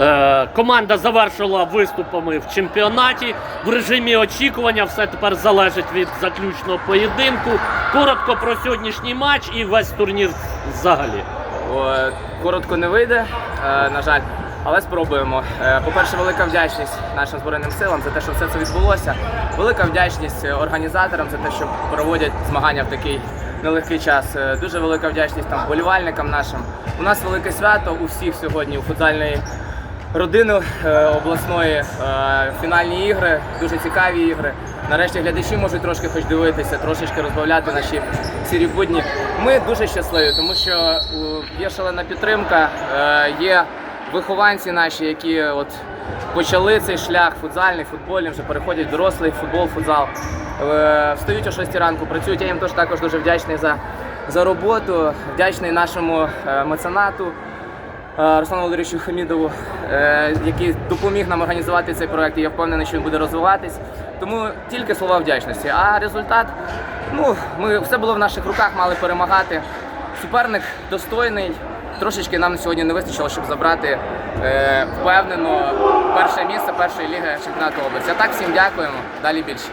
Е, команда завершила виступами в чемпіонаті. В режимі очікування все тепер залежить від заключного поєдинку. Коротко про сьогоднішній матч і весь турнір взагалі. Коротко не вийде, е, на жаль, але спробуємо. Е, По-перше, велика вдячність нашим збройним силам за те, що все це відбулося. Велика вдячність організаторам за те, що проводять змагання в такий нелегкий час. Дуже велика вдячність там вболівальникам нашим. У нас велике свято у всіх сьогодні у футзальної родини е, обласної е, фінальні ігри, дуже цікаві ігри. Нарешті глядачі можуть трошки хоч дивитися, трошечки розбавляти наші сірі будні. Ми дуже щасливі, тому що є шалена підтримка, е, є вихованці наші, які от почали цей шлях футзальний, футбольний, вже переходять в дорослий футбол, футзал. Встають о 6 ранку, працюють. Я їм теж також дуже вдячний за, за роботу, вдячний нашому меценату. Е, Руслану Володимировичу Хамідову, е, який допоміг нам організувати цей проект, і я впевнений, що він буде розвиватись. Тому тільки слова вдячності. А результат, ну, ми все було в наших руках, мали перемагати. Суперник достойний. Трошечки нам сьогодні не вистачило, щоб забрати е, впевнено перше місце першої ліги чемпіонату області. А так всім дякуємо. Далі більше.